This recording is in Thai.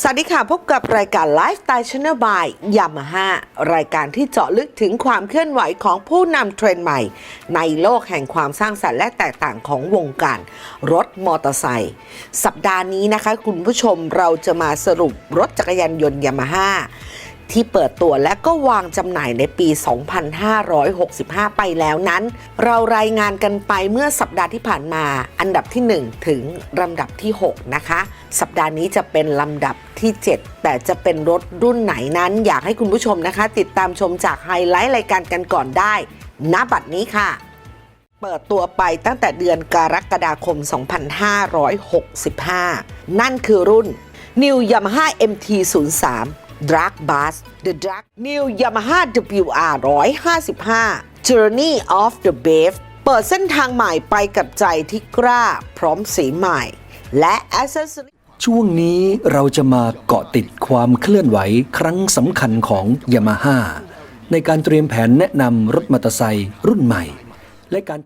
สวัสดีค่ะ พบกับรายการ Lifestyle Channel by Yamaha รายการที่เจาะลึกถึงความเคลื่อนไหวของผู้นำเทรนด์ใหม่ ในโลกแห่งความสร้างสรรค์และแตกต่างของวงการ รถมอเตอร์ไซค์สัปดาห์นี้นะคะ คุณผู้ชมเราจะมาสรุปรถจักรยานยนต์ Yamaha ที่เปิดตัวและก็วางจำหน่ายในปี 2565 ไปแล้วนั้น เรารายงานกันไปเมื่อสัปดาห์ที่ผ่านมา อันดับที่ 1 ถึงลำดับที่ 6 นะคะ สัปดาห์นี้จะเป็นลำดับที่ 7 แต่จะเป็นรถรุ่นไหนนั้นอยากให้คุณผู้ชมนะคะ ติดตามชมจากไฮไลท์รายการกันก่อนได้ณบัดนี้ค่ะเปิดตัวไปตั้งแต่เดือนกรกฎาคม 2565 นั่นคือรุ่น New Yamaha MT-03 Drag Bus The Drag New Yamaha WR 155 Journey of the Brave เปิดเส้นทางใหม่ไปกับใจที่กล้า พร้อมสีใหม่ และ Accessory ช่วงนี้เราจะมาเกาะติดความเคลื่อนไหวครั้งสำคัญของยามาฮ่าในการเตรียมแผนแนะนำรถมอเตอร์ไซค์รุ่นใหม่ และการ